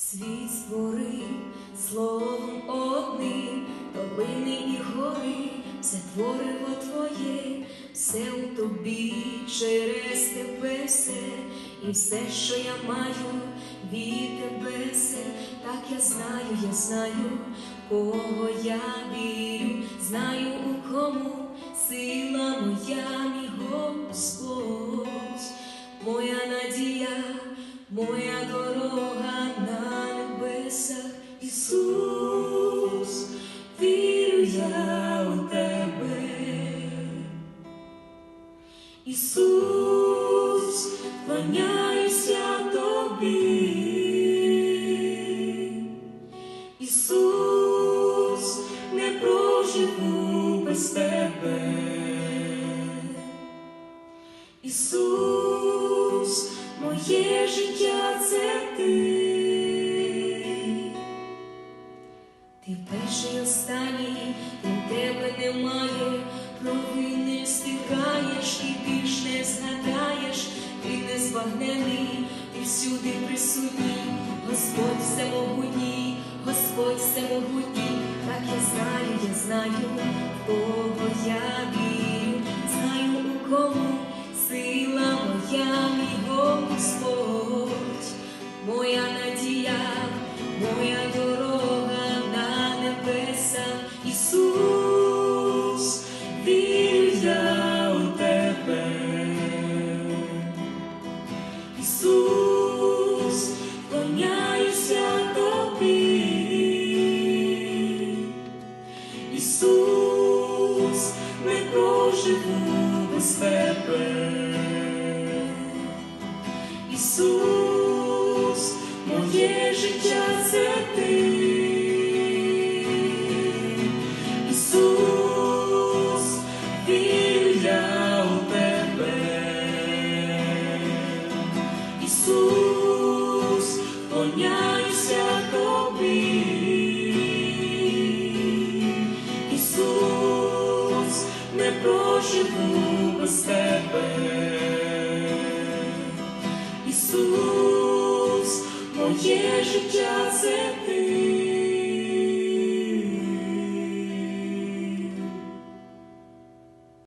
Світ створив словом одним, долини і гори, все творило твоє, все у тобі через тебе все, і все, що я маю від тебе все, так я знаю, я знаю, кого я вірю, знаю у кому сила моя, мій Господь, моя надія, моя дорога небесах, Ісус, вірю я у тебе. Ісус, кланяюся тобі. Ісус, не проживу без тебе. Ісус, моє життя це. Ти присутній, Господь всемогутній, Господь всемогутній, так я знаю, я знаю, кого я вірю, Ісус, не проживу без тебе. Ісус, моє життя це ти. Ісус, вірю у тебе. Ісус, клоняюся не проживу без тебе. Ісус, моє життя це ти.